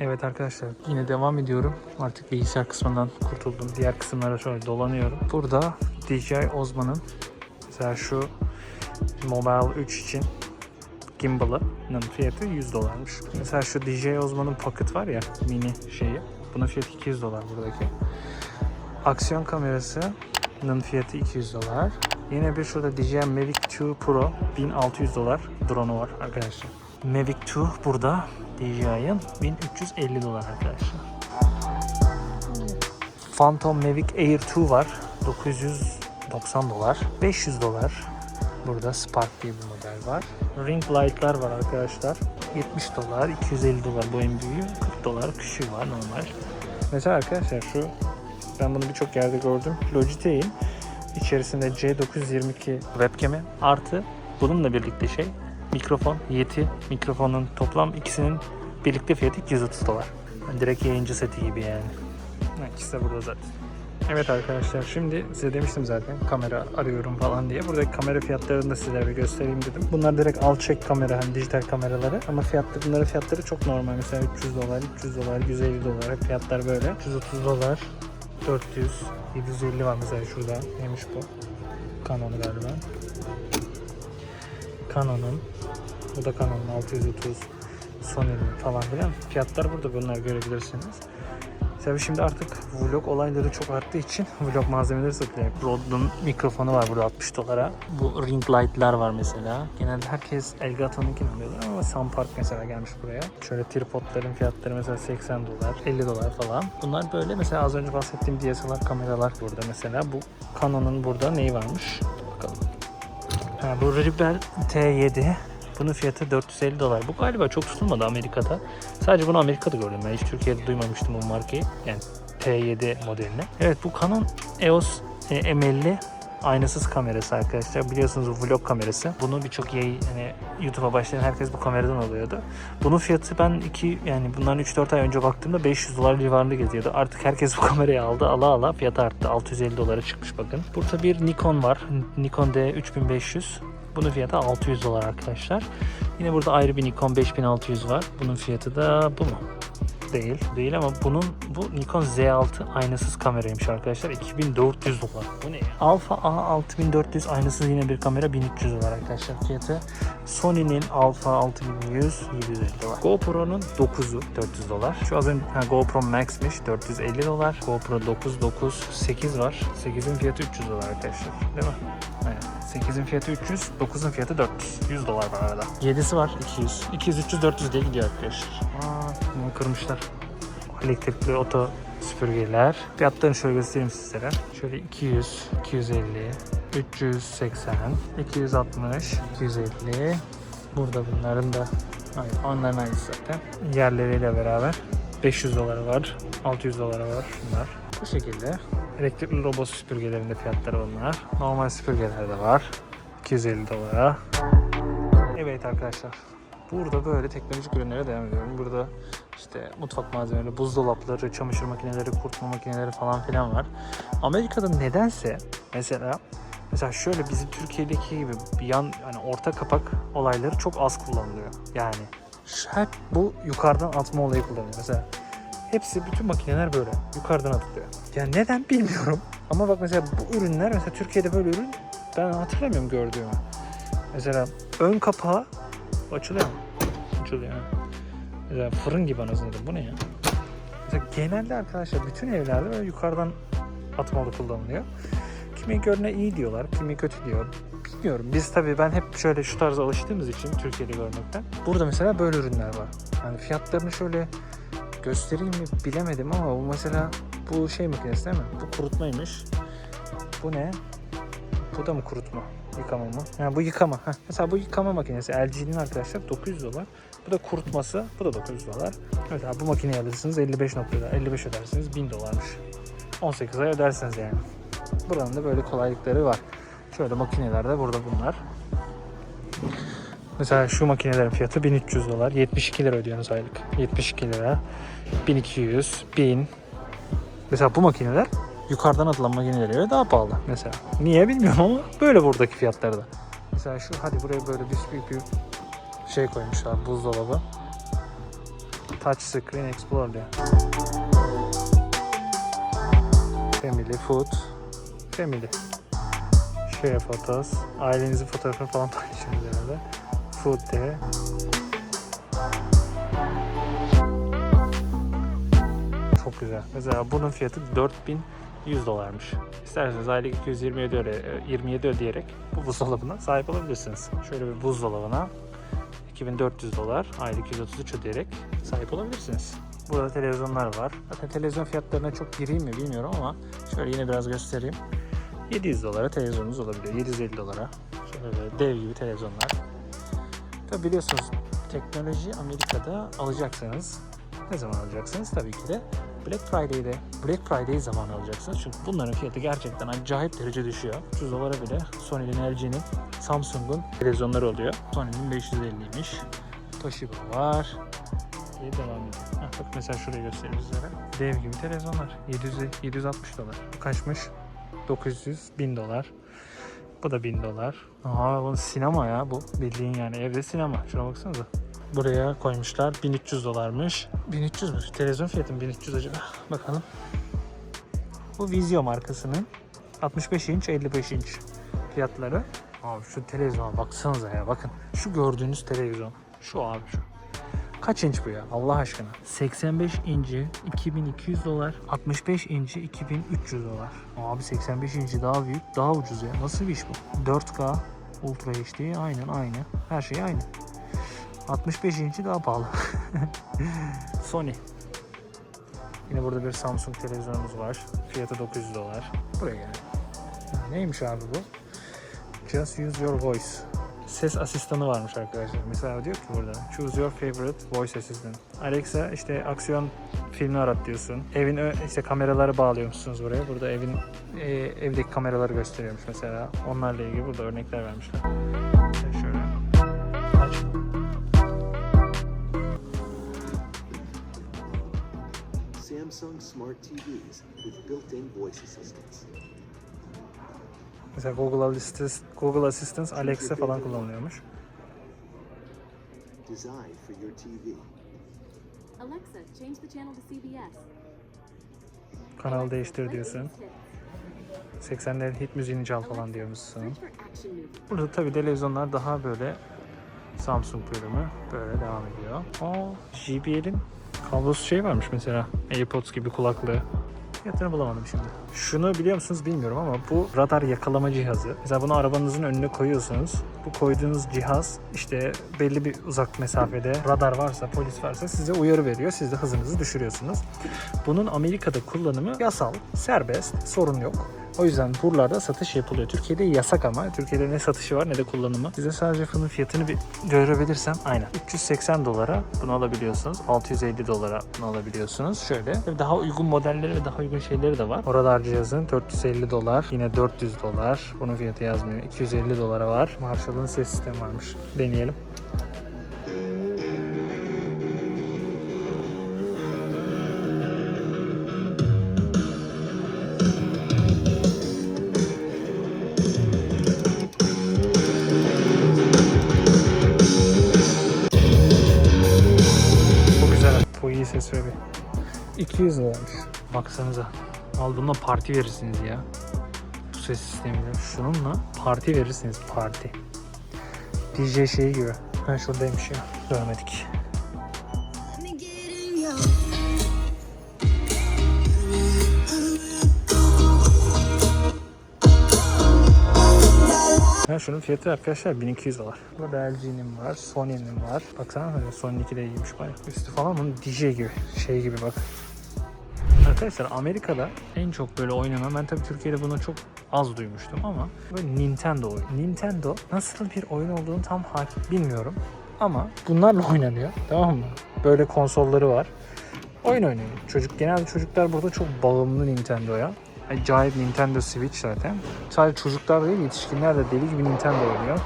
Evet arkadaşlar yine devam ediyorum. Artık bilgisayar kısmından kurtuldum. Diğer kısımlara şöyle dolanıyorum. Burada DJI Osmo'nun mesela şu Mobile 3 için gimbal'ının fiyatı 100 dolarmış. Mesela şu DJI Osmo'nun Pocket var ya mini şeyi. Bunun fiyatı 200 dolar buradaki. Aksiyon kamerasının fiyatı 200 dolar. Yine bir şurada DJI Mavic 2 Pro 1600 dolar drone'u var arkadaşlar. Mavic 2 burada DJI'ın 1350 dolar arkadaşlar. Phantom Mavic Air 2 var 990 dolar. 500 dolar. Burada Spark diye bir model var. Ring light'lar var arkadaşlar. 70 dolar, 250 dolar bu en büyüğü, 40 dolar küçüğü var normal. Mesela arkadaşlar şu ben bunu birçok yerde gördüm. Logitech'in içerisinde C922 webcam'i artı bununla birlikte şey mikrofon, Yeti mikrofonun toplam ikisinin birlikte fiyatı 230 dolar. Yani direkt yayıncı seti gibi yani. Ha, İkisi de burada zaten. Evet arkadaşlar şimdi size demiştim zaten kamera arıyorum falan diye. Buradaki kamera fiyatlarını da size bir göstereyim dedim. Bunlar direkt al çek kamera hani dijital kameraları ama fiyatları bunların fiyatları çok normal. Mesela 300 dolar, 300 dolar, 150 dolar fiyatlar böyle. 330 dolar, 400, 750 var mesela şurada. Neymiş bu? Canon galiba. Canon'un bu da Canon'un 630 Sony'nin falan filan. Fiyatlar burada bunlar görebilirsiniz. Tabii şimdi artık vlog olayları çok arttığı için vlog malzemeleri satılıyor. Rode'un mikrofonu var burada 60 dolara. Bu ring light'lar var mesela. Genelde herkes Elgato'nunkini alıyorlar ama Sunpark mesela gelmiş buraya. Şöyle tripodların fiyatları mesela 80 dolar, 50 dolar falan. Bunlar böyle mesela az önce bahsettiğim DSLR kameralar burada mesela. Bu Canon'un burada neyi varmış? Bakalım. Ha, bu Rebel T7 bunun fiyatı 450 dolar. Bu galiba çok tutulmadı Amerika'da. Sadece bunu Amerika'da gördüm ben. Hiç Türkiye'de duymamıştım bu markayı. Yani T7 modelini. Evet bu Canon EOS e, M50 aynasız kamerası arkadaşlar. Biliyorsunuz bu vlog kamerası. Bunu birçok yayın hani YouTube'a başlayan herkes bu kameradan alıyordu. Bunun fiyatı ben iki yani bundan 3-4 ay önce baktığımda 500 dolar civarında geziyordu. Artık herkes bu kamerayı aldı. Ala ala fiyatı arttı. 650 dolara çıkmış bakın. Burada bir Nikon var. Nikon D3500. Bunun fiyatı 600 dolar arkadaşlar. Yine burada ayrı bir Nikon 5600 var. Bunun fiyatı da bu mu? Değil. Değil ama bunun bu Nikon Z6 aynasız kameraymış arkadaşlar. 2400 dolar. Bu ne ya? Alpha A6400 aynasız yine bir kamera 1300 dolar arkadaşlar fiyatı. Sony'nin Alpha 6100 750 dolar. GoPro'nun 9'u 400 dolar. Şu az önce ha, GoPro Max'miş 450 dolar. GoPro 9 9 8 var. 8'in fiyatı 300 dolar arkadaşlar. Değil mi? Aynen. 8'in fiyatı 300, 9'un fiyatı 400. 100 dolar var arada. 7'si var 200. 200, 300, 400 diye gidiyor arkadaşlar. Aa, bunu kırmışlar. Elektrikli oto süpürgeler. Fiyatlarını şöyle göstereyim sizlere. Şöyle 200, 250, 380, 260, 250. Burada bunların da aynı, onların aynısı zaten. Yerleriyle beraber 500 doları var, 600 doları var bunlar. Bu şekilde elektrikli robot süpürgelerinde fiyatları bunlar. Normal süpürgeler de var. 250 dolara. Evet arkadaşlar. Burada böyle teknolojik ürünlere devam ediyorum. Burada işte mutfak malzemeleri, buzdolapları, çamaşır makineleri, kurutma makineleri falan filan var. Amerika'da nedense mesela mesela şöyle bizim Türkiye'deki gibi bir yan hani orta kapak olayları çok az kullanılıyor. Yani hep bu yukarıdan atma olayı kullanılıyor. Mesela hepsi bütün makineler böyle yukarıdan atılıyor. Yani neden bilmiyorum. Ama bak mesela bu ürünler mesela Türkiye'de böyle ürün ben hatırlamıyorum gördüğümü. Mesela ön kapağı açılıyor mu? Açılıyor. Mesela fırın gibi anasını. Bu ne ya? Mesela genelde arkadaşlar bütün evlerde böyle yukarıdan atmalı kullanılıyor. Kimi görüne iyi diyorlar, kimi kötü diyor. Bilmiyorum. Biz tabii ben hep şöyle şu tarza alıştığımız için Türkiye'de görmekten. Burada mesela böyle ürünler var. Yani fiyatlarını şöyle göstereyim mi bilemedim ama bu mesela bu şey makinesi değil mi? Bu kurutmaymış. Bu ne? Bu da mı kurutma? Yıkama mı? Ha, bu yıkama. Heh. Mesela bu yıkama makinesi LG'nin arkadaşlar 900 dolar. Bu da kurutması. Bu da 900 dolar. Mesela bu makineyi alırsınız 55 noktada. 55 ödersiniz 1000 dolarmış. 18 ay ödersiniz yani. Buranın da böyle kolaylıkları var. Şöyle makineler de burada bunlar. Mesela şu makinelerin fiyatı 1300 dolar. 72 lira ödüyorsunuz aylık. 72 lira. 1200, 1000. Mesela bu makineler yukarıdan atılan makinelere göre daha pahalı mesela. Niye bilmiyorum ama böyle buradaki fiyatlarda. Mesela şu hadi buraya böyle bir büyük bir şey koymuşlar buzdolabı. Touch Screen Explorer diyor. Family, Food, Family. Share Photos. Ailenizin fotoğrafını falan paylaşıyorsunuz herhalde. Food. Çok güzel. Mesela bunun fiyatı 4100 dolarmış. İsterseniz aylık 227 öde, 27 ödeyerek bu buzdolabına sahip olabilirsiniz. Şöyle bir buzdolabına 2400 dolar, aylık 133 ödeyerek sahip olabilirsiniz. Burada televizyonlar var. Zaten televizyon fiyatlarına çok gireyim mi bilmiyorum ama şöyle yine biraz göstereyim. 700 dolara televizyonunuz olabiliyor. 750 dolara. Şöyle dev gibi televizyonlar. Tabi biliyorsunuz teknoloji Amerika'da alacaksanız ne zaman alacaksınız? Tabii ki de Black Friday'de, Black Friday zamanı alacaksınız. Çünkü bunların fiyatı gerçekten acayip derece düşüyor. 300 dolara bile Sony'nin, LG'nin, Samsung'un televizyonları oluyor. Sony'nin 550'ymiş. Toshiba var. diye devam ediyor. Heh, bak mesela şurayı göstereyim sizlere. Dev gibi televizyonlar. 700, 760 dolar. Kaçmış? 900, 1000 dolar. Bu da 1000 dolar. Aa bu sinema ya bu. Bildiğin yani evde sinema. Şuna baksanıza. Buraya koymuşlar. 1300 dolarmış. 1300 mü? Televizyon fiyatı mı 1300 acaba? Bakalım. Bu Vizio markasının 65 inç 55 inç fiyatları. Abi şu televizyona baksanıza ya bakın. Şu gördüğünüz televizyon. Şu abi şu. Kaç inç bu ya Allah aşkına? 85 inci 2200 dolar. 65 inci 2300 dolar. Abi 85 inci daha büyük daha ucuz ya. Nasıl bir iş bu? 4K Ultra HD aynen aynı. Her şey aynı. 65 inci daha pahalı. Sony. Yine burada bir Samsung televizyonumuz var. Fiyatı 900 dolar. Buraya gel. Neymiş abi bu? Just use your voice. Ses asistanı varmış arkadaşlar. Mesela diyor ki burada choose your favorite voice assistant. Alexa işte aksiyon filmi arat diyorsun. Evin işte kameraları bağlıyormuşsunuz buraya. Burada evin e, evdeki kameraları gösteriyormuş mesela. Onlarla ilgili burada örnekler vermişler. Şöyle. Aç. Samsung Smart TVs with built-in voice assistants. Mesela Google Assistant, Google Assistant Alexa falan kullanılıyormuş. Designed for your TV. Alexa, change the channel to CBS. Kanal değiştir diyorsun. Latest hits. 80'lerin hit müziğini çal falan diyormuşsun. Burada tabi televizyonlar daha böyle Samsung bölümü böyle devam ediyor. O JBL'in kablosuz şey varmış mesela. AirPods gibi kulaklığı. Fiyatını bulamadım şimdi. Şunu biliyor musunuz bilmiyorum ama bu radar yakalama cihazı. Mesela bunu arabanızın önüne koyuyorsunuz. Bu koyduğunuz cihaz işte belli bir uzak mesafede radar varsa, polis varsa size uyarı veriyor. Siz de hızınızı düşürüyorsunuz. Bunun Amerika'da kullanımı yasal, serbest, sorun yok. O yüzden buralarda satış yapılıyor. Türkiye'de yasak ama. Türkiye'de ne satışı var ne de kullanımı. Size sadece bunun fiyatını bir görebilirsem aynen. 380 dolara bunu alabiliyorsunuz. 650 dolara bunu alabiliyorsunuz. Şöyle. Daha uygun modelleri ve daha uygun şeyleri de var. O radar cihazın 450 dolar. Yine 400 dolar. Bunun fiyatı yazmıyor. 250 dolara var. Marshall'ın ses sistemi varmış. Deneyelim. İyi ses veriyor. 200 liraymış. Baksanıza. Al bununla parti verirsiniz ya. Bu ses sistemiyle. Şununla parti verirsiniz. Parti. DJ şeyi gibi. Ben şuradaymış ya. Görmedik. Ha şunun fiyatı arkadaşlar 1200 dolar. Burada LG'nin var, Sony'nin var. Baksana hani Sony'nin iki de iyiymiş bayağı. Üstü falan bunun DJ gibi, şey gibi bak. Arkadaşlar Amerika'da en çok böyle oynanan, ben tabii Türkiye'de bunu çok az duymuştum ama böyle Nintendo oyunu. Nintendo nasıl bir oyun olduğunu tam hakim bilmiyorum ama bunlarla oynanıyor tamam mı? Böyle konsolları var. Oyun oynuyor. Çocuk genelde çocuklar burada çok bağımlı Nintendo'ya. Acayip Nintendo Switch zaten. Sadece çocuklar değil yetişkinler de deli gibi Nintendo oynuyor.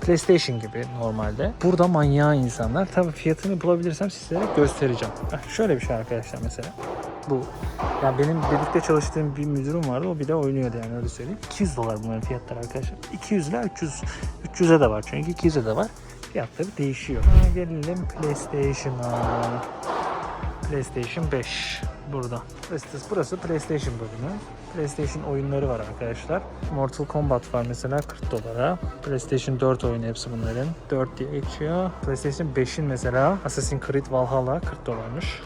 PlayStation gibi normalde. Burada manyağı insanlar. Tabii fiyatını bulabilirsem sizlere göstereceğim. Heh, şöyle bir şey arkadaşlar mesela. Bu. Yani benim birlikte çalıştığım bir müdürüm vardı. O bir de oynuyordu yani öyle söyleyeyim. 200 dolar bunların fiyatları arkadaşlar. 200 ile 300 300'e de var çünkü 200'e de var. Fiyatları değişiyor. Ha, gelelim PlayStation'a. PlayStation 5 burada. Burası, PlayStation bölümü. PlayStation oyunları var arkadaşlar. Mortal Kombat var mesela 40 dolara. PlayStation 4 oyunu hepsi bunların. 4 diye geçiyor. PlayStation 5'in mesela Assassin's Creed Valhalla 40 dolarmış.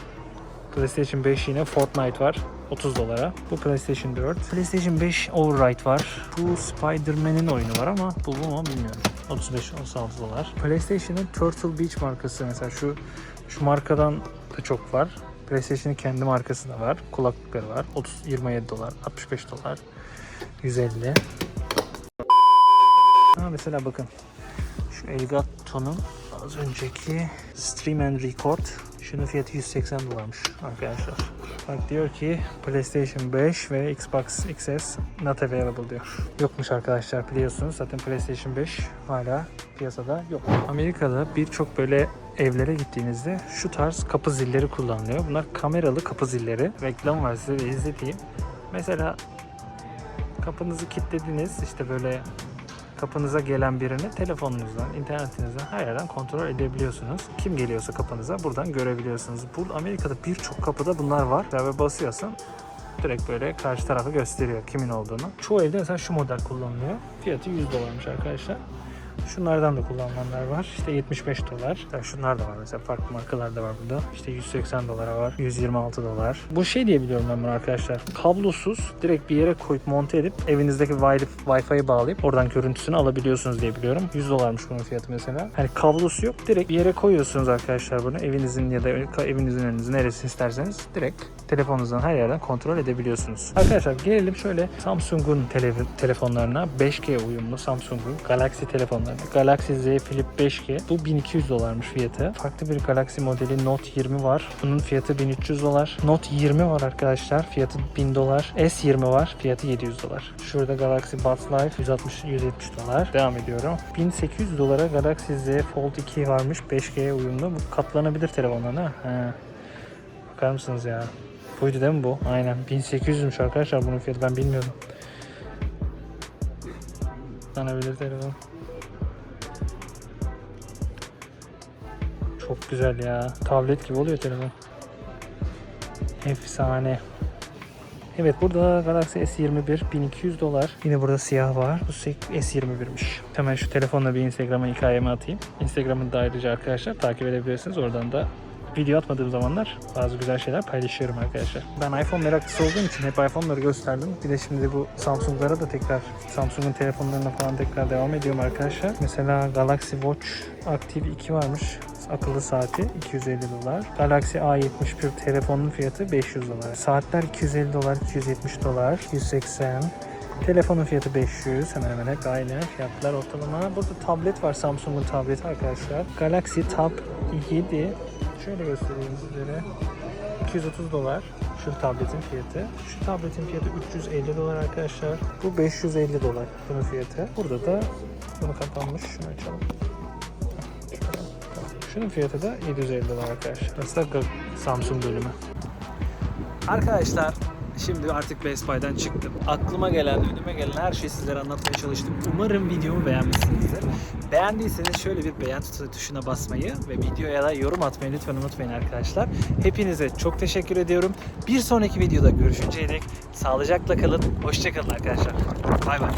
PlayStation 5 yine Fortnite var 30 dolara. Bu PlayStation 4. PlayStation 5 Override var. Bu Spider-Man'in oyunu var ama bu mu bilmiyorum. 35-36 dolar. PlayStation'ın Turtle Beach markası mesela şu şu markadan da çok var. PlayStation'ın kendi markası da var. Kulaklıkları var. 30 27 dolar, 65 dolar, 150. Ha mesela bakın. Şu Elgato'nun az önceki Stream and Record şunun fiyatı 180 dolarmış arkadaşlar. Bak diyor ki PlayStation 5 ve Xbox XS not available diyor. Yokmuş arkadaşlar biliyorsunuz zaten PlayStation 5 hala piyasada yok. Amerika'da birçok böyle evlere gittiğinizde şu tarz kapı zilleri kullanılıyor. Bunlar kameralı kapı zilleri. Reklam var size de izleteyim. Mesela kapınızı kilitlediniz işte böyle kapınıza gelen birini telefonunuzdan, internetinizden her yerden kontrol edebiliyorsunuz. Kim geliyorsa kapınıza buradan görebiliyorsunuz. Burada Amerika'da birçok kapıda bunlar var. Ve basıyorsun direkt böyle karşı tarafı gösteriyor kimin olduğunu. Çoğu evde mesela şu model kullanılıyor. Fiyatı 100 dolarmış arkadaşlar. Şunlardan da kullanılanlar var. İşte 75 dolar. Yani şunlar da var mesela farklı markalar da var burada. İşte 180 dolara var. 126 dolar. Bu şey diye biliyorum ben bunu arkadaşlar. Kablosuz direkt bir yere koyup monte edip evinizdeki wi- Wi-Fi'yi bağlayıp oradan görüntüsünü alabiliyorsunuz diye biliyorum. 100 dolarmış bunun fiyatı mesela. Hani kablosu yok. Direkt bir yere koyuyorsunuz arkadaşlar bunu. Evinizin ya da evinizin önünüzün neresi isterseniz direkt telefonunuzdan her yerden kontrol edebiliyorsunuz. Arkadaşlar gelelim şöyle Samsung'un tele- telefonlarına 5G uyumlu Samsung'un Galaxy telefonlarına. Galaxy Z Flip 5G. Bu 1200 dolarmış fiyatı. Farklı bir Galaxy modeli Note 20 var. Bunun fiyatı 1300 dolar. Note 20 var arkadaşlar. Fiyatı 1000 dolar. S20 var. Fiyatı 700 dolar. Şurada Galaxy Buds Live 160 170 dolar. Devam ediyorum. 1800 dolara Galaxy Z Fold 2 varmış. 5G uyumlu. Bu katlanabilir telefonlar ha. He. Bakar mısınız ya? Buydu değil mi bu? Aynen. 1800'müş arkadaşlar bunun fiyatı. Ben bilmiyordum. Katlanabilir telefon. Çok güzel ya. Tablet gibi oluyor telefon. Efsane. Evet burada Galaxy S21 1200 dolar. Yine burada siyah var. Bu S21'miş. Hemen şu telefonla bir Instagram'a hikayemi atayım. Instagram'ı da ayrıca arkadaşlar takip edebilirsiniz. Oradan da video atmadığım zamanlar bazı güzel şeyler paylaşıyorum arkadaşlar. Ben iPhone meraklısı olduğum için hep iPhone'ları gösterdim. Bir de şimdi bu Samsung'lara da tekrar Samsung'un telefonlarına falan tekrar devam ediyorum arkadaşlar. Mesela Galaxy Watch Active 2 varmış. Akıllı saati 250 dolar. Galaxy A71 telefonun fiyatı 500 dolar. Saatler 250 dolar, 270 dolar, 180. Telefonun fiyatı 500. Hemen hemen hep aynı fiyatlar ortalama. Burada tablet var Samsung'un tableti arkadaşlar. Galaxy Tab 7. Şöyle göstereyim sizlere. 230 dolar. Şu tabletin fiyatı. Şu tabletin fiyatı 350 dolar arkadaşlar. Bu 550 dolar bunun fiyatı. Burada da bunu kapanmış. Şunu açalım. Şunun fiyatı da 750 dolar arkadaşlar. Burası da Ga- Samsung bölümü. Arkadaşlar şimdi artık Best Buy'dan çıktım. Aklıma gelen, önüme gelen her şeyi sizlere anlatmaya çalıştım. Umarım videomu beğenmişsinizdir. Beğendiyseniz şöyle bir beğen tuşuna basmayı ve videoya da yorum atmayı lütfen unutmayın arkadaşlar. Hepinize çok teşekkür ediyorum. Bir sonraki videoda görüşünceye dek sağlıcakla kalın. Hoşçakalın arkadaşlar. Bay bay.